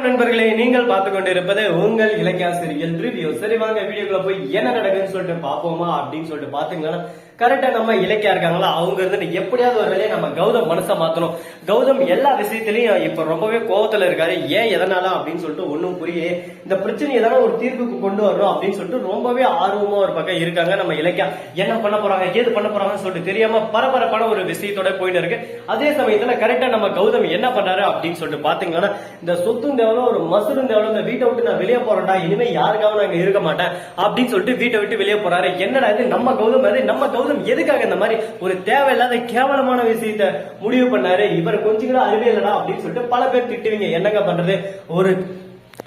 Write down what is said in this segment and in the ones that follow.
வணக்கம் நண்பர்களே நீங்கள் பார்த்து கொண்டிருப்பது உங்கள் இலக்கியாசிரியல் ரிவ்யூ சரி வாங்க வீடியோக்குள்ள போய் என்ன நடக்குதுன்னு சொல்லிட்டு பாப்போமா அப்படின்னு சொல்லிட்டு பாத்தீங்கன்னா கரெக்டா நம்ம இலக்கியா இருக்காங்களா? அவங்க இருந்து எப்படியாவது ஒரு வேலையை நம்ம கௌதம் மனசை மாத்தணும். கௌதம் எல்லா விஷயத்திலையும் இப்ப ரொம்பவே கோவத்துல இருக்காரு. ஏன் எதனால அப்படின்னு சொல்லிட்டு ஒண்ணும் புரிய இந்த பிரச்சனை எதனா ஒரு தீர்வுக்கு கொண்டு வரணும் அப்படின்னு சொல்லிட்டு ரொம்பவே ஆர்வமா ஒரு பக்கம் இருக்காங்க நம்ம இலக்கியா. என்ன பண்ண போறாங்க? ஏது பண்ண போறாங்கன்னு சொல்லிட்டு தெரியாம பரபரப்பான ஒரு விஷயத்தோட போயிட்டு இருக்கு. அதே சமயத்துல கரெக்டா நம்ம கௌதம் என்ன பண்றாரு அப்படின்னு சொல்லிட்டு பாத்தீங்கன்னா இந்த சொத்தும் தேவலும் ஒரு மசூரும் தேவலும் இந்த வீட்டை விட்டு நான் வெளியே போறேன்டா. இனிமே யாருக்காவது நாங்க இருக்க மாட்டேன் அப்படின்னு சொல்லிட்டு வீட்டை விட்டு வெளியே போறாரு. என்னடா இது? நம்ம கௌதம் அது நம்ம கௌதம் எதுக்காக இந்த மாதிரி ஒரு தேவையில்லாத கேவலமான விஷயத்த முடிவு பண்ணாரு? இவர் கொஞ்சம் கூட அறிவே இல்லடா அப்படின்னு சொல்லிட்டு பல பேர் திட்டுவீங்க. என்னங்க பண்றது? ஒரு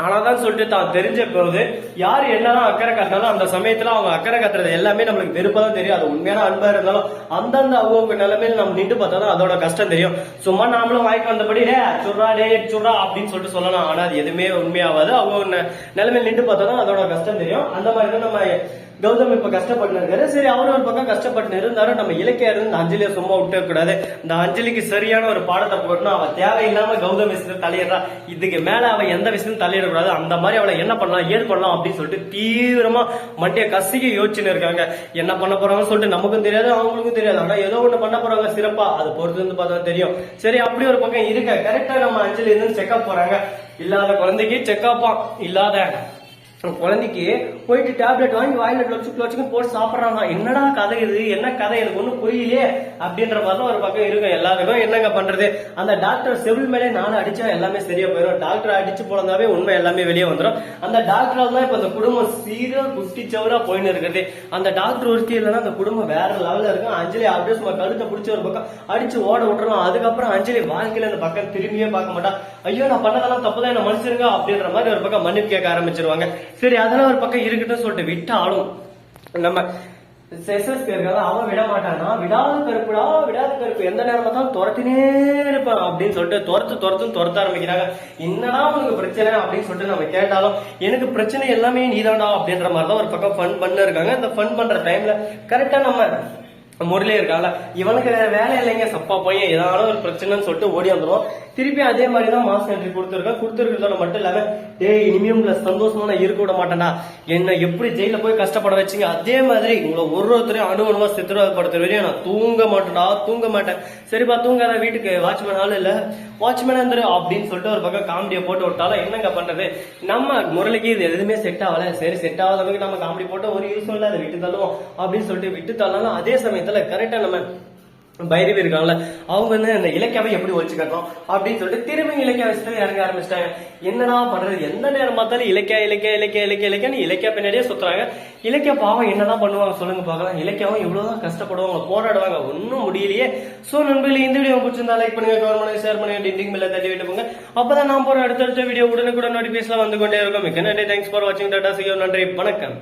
ஆனாதான் சொல்லிட்டு தான் தெரிஞ்ச போது யார் என்னதான் அக்கறை காட்டினாலும் அந்த சமயத்துல அவங்க அக்கறை காட்டுறது எல்லாமே நம்மளுக்கு வெறுப்பா தான் தெரியும். அது உண்மையான அன்பா இருந்தாலும் அந்தந்த அவங்க நிலைமையில நம்ம நின்று பார்த்தா தான் அதோட கஷ்டம் தெரியும். சும்மா நாமளும் வாய்க்கு வந்தபடி டே சுட்றா டே சுடுறா அப்படின்னு சொல்லிட்டு சொல்லலாம். ஆனா அது எதுவுமே உண்மையாவாது அவங்க நிலைமையில நின்று பார்த்தா தான் அதோட கஷ்டம் தெரியும். அந்த மாதிரி தான் நம்ம கௌதம் இப்ப கஷ்டப்பட்டு இருக்காரு. சரி அவரும் ஒரு பக்கம் கஷ்டப்பட்டு இருந்தாலும் நம்ம இலக்கியா இருந்து அஞ்சலியை சும்மா விட்டு கூடாது இந்த அஞ்சலிக்கு சரியான ஒரு பாடத்தை போடணும். அவன் தேவையில்லாம கௌதம் விஷயத்துல தலையிடுறா இதுக்கு மேல அவன் எந்த விஷயத்தையும் தலையிடக்கூடாது அந்த மாதிரி அவளை என்ன பண்ணலாம் ஏது பண்ணலாம் அப்படின்னு சொல்லிட்டு தீவிரமா மண்டிய கசிக்க யோசிச்சுன்னு இருக்காங்க. என்ன பண்ண போறாங்கன்னு சொல்லிட்டு நமக்கும் தெரியாது அவங்களுக்கும் தெரியாது. ஆனா ஏதோ ஒண்ணு பண்ண போறாங்க. சிறப்பா. அது பொறுத்து வந்து பார்த்தா தெரியும். சரி அப்படி ஒரு பக்கம் இருக்க. கரெக்டா நம்ம அஞ்சலி இருந்து செக்அப் போறாங்க. இல்லாத குழந்தைக்கு செக்அப்பா இல்லாத குழந்தைக்கு போயிட்டு டேப்லெட் வாங்கி வாயில கிளச்சு கிளச்சுக்கு போட்டு சாப்பிட்றாங்க என்னடா கதை இது? என்ன கதை? எனக்கு ஒண்ணும் புரியலையே. அப்படின்ற மாதிரி தான் ஒரு பக்கம் இருக்கும். எல்லாருக்கும் என்னங்க பண்றது? அந்த டாக்டர் செவில் மேலே நானும் அடிச்சா எல்லாமே சரியா போயிடும் டாக்டர் அடிச்சு போனதாவே உண்மை எல்லாமே வெளியே வந்துடும் அந்த டாக்டரால் தான் இப்ப அந்த குடும்பம் சீரா குட்டி சவரா போயின்னு இருக்குது. அந்த டாக்டர் ஒருத்தி இல்லைன்னா அந்த குடும்பம் வேற லெவல்ல இருக்கும். அஞ்சலி அப்படியே சும்மா கழுத்தை பிடிச்ச ஒரு பக்கம் அடிச்சு ஓட விட்டுறோம் அதுக்கப்புறம் அஞ்சலி வாழ்க்கையில அந்த பக்கம் திரும்பியே பார்க்க மாட்டான். ஐயோ நான் பண்ணதெல்லாம் தப்பு தான் என்ன மனுஷருங்க அப்படின்ற மாதிரி ஒரு பக்கம் மன்னிப்பு கேட்க ஆரம்பிச்சிருவாங்க. சரி அதெல்லாம் ஒரு பக்கம் இருக்கட்டும் சொல்லிட்டு விட்டாலும் நம்ம செசஸ் இருக்காது அவன் விட மாட்டானா? விடாத கருப்புடா விடாத கருப்பு. எந்த நேரமா தான் துரத்தினே இருப்பான் அப்படின்னு சொல்லிட்டு துரத்து துரத்தும் துரத்த ஆரம்பிக்கிறாங்க. என்னடா உனக்கு பிரச்சனை அப்படின்னு சொல்லிட்டு நம்ம கேட்டாலும் எனக்கு பிரச்சனை எல்லாமே நீதாண்டா அப்படின்ற மாதிரி தான் ஒரு பக்கம் ஃபன் பண்ண இருக்காங்க. இந்த ஃபன் பண்ற டைம்ல கரெக்டா நம்ம முரளி இருக்காங்களா இவனுக்கு வேற வேலை இல்லைங்க சப்பா பையன். ஏதாவது ஒரு பிரச்சனைன்னு சொல்லிட்டு ஓடி வந்துடும் திருப்பி அதே மாதிரி தான் மாஸ் என்ட்ரி கொடுத்துருக்கேன். கொடுத்துருக்கிறதோட மட்டும் இல்லாம டே இனிமே உங்களை சந்தோஷமா நான் இருக்க விட மாட்டேனா என்ன எப்படி ஜெயில போய் கஷ்டப்பட வச்சீங்க? அதே மாதிரி உங்களை ஒரு ஒருத்தரையும் அணு அணுவா சித்திரவதப்படுத்துற வரையும் நான் தூங்க மாட்டேன்டா தூங்க மாட்டேன். சரிப்பா தூங்காத வீட்டுக்கு வாட்ச்மேன் ஆள் இல்ல. வாட்ச்மேன் வந்துரு அப்படின்னு சொல்லிட்டு ஒரு பக்கம் காமெடியை போட்டு விட்டாலும் என்னங்க பண்றது? நம்ம முரளிக்கு இது எதுவுமே செட் ஆகல. சரி செட் ஆகாதவங்க நம்ம காமெடி போட்டு ஒரு யூஸ் இல்ல அதை விட்டு தள்ளுவோம் அப்படின்னு சொல்லிட்டு விட்டு தள்ளாலும் அதே சமயத்துல கரெக்டா நம்ம பைரவி இருக்காங்கல்ல அவங்க வந்து அந்த இலக்கியாவை எப்படி ஒழிச்சு கட்டணும் அப்படின்னு சொல்லிட்டு திரும்பி இலக்கிய விஷயத்துல இறங்க ஆரம்பிச்சிட்டாங்க. என்னடா பண்றது? எந்த நேரம் பார்த்தாலும் இலக்கிய இலக்கிய இலக்கிய இலக்கிய இலக்கியம் இலக்கிய பின்னாடியே சுத்துறாங்க. இலக்கிய பாவம் என்னதான் பண்ணுவாங்க சொல்லுங்க பார்க்கலாம். இலக்கியாவும் இவ்வளவுதான் கஷ்டப்படுவாங்க போராடுவாங்க ஒன்றும் முடியலையே. சோ நண்பர்களே இந்த வீடியோ பிடிச்சிருந்தா லைக் பண்ணுங்க கவர்மெண்ட் ஷேர் பண்ணுங்க டிண்டிங் பில்ல தட்டி விட்டு போங்க. அப்பதான் நான் போற அடுத்தடுத்த வீடியோ உடனுக்குடன் நோட்டிபிகேஷன் வந்து கொண்டே இருக்கும். மிக்க நன்றி. தேங்க்ஸ் ஃபார் வாட்சிங் டாடா சியோ நன்றி. வணக்கம்.